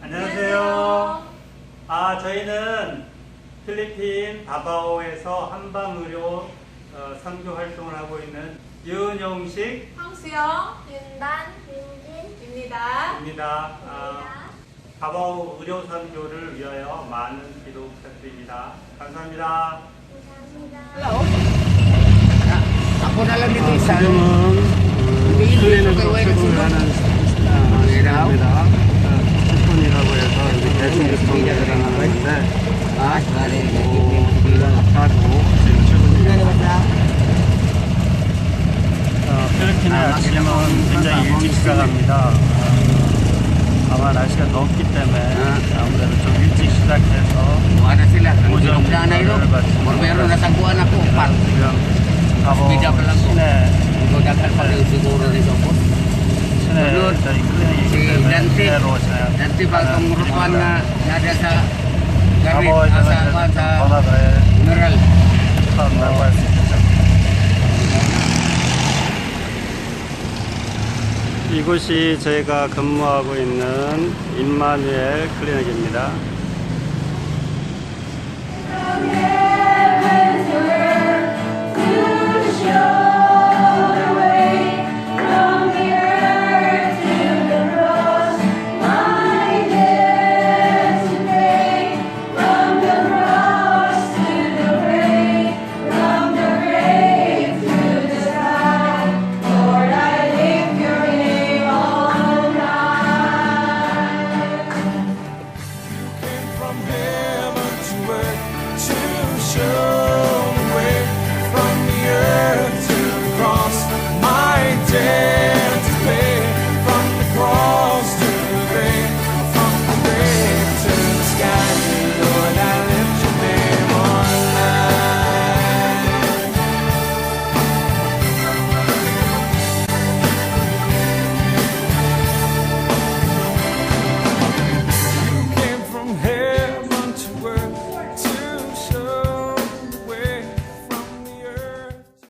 안녕하세요. 아, 저희는 필리핀 다바오에서 한방 의료 어, 선교 활동을 하고 있는 윤용식입니다. 황수영, 윤단, 윤진 입니다. 아, 다바오 의료 선교를 위하여 많은 기도 부탁드립니다. 감사합니다. Ako na lang dito isa. 지금은 어, 클리닉으로 출근하는 시간입니다. 10분이라고 해서 여기 대중교통이 일어나는 건데 Ah, sekali. 가고 지금 출근입니다. 어, 필리핀의 아침은 굉장히 일찍 시작합니다. 어, 아마 날씨가 덥기 때문에 아무래도 좀 일찍 시작해서 오전. 기도를 마치고. 지금 po. 시내. 시내 클리닉이기 Si 때문에. 시내로 잘 Dati ba itong rutuan na nada ah, sa, 이라고 할수 있겠죠. 이곳이 저희가 근무하고 있는 임마누엘 클리닉입니다. show.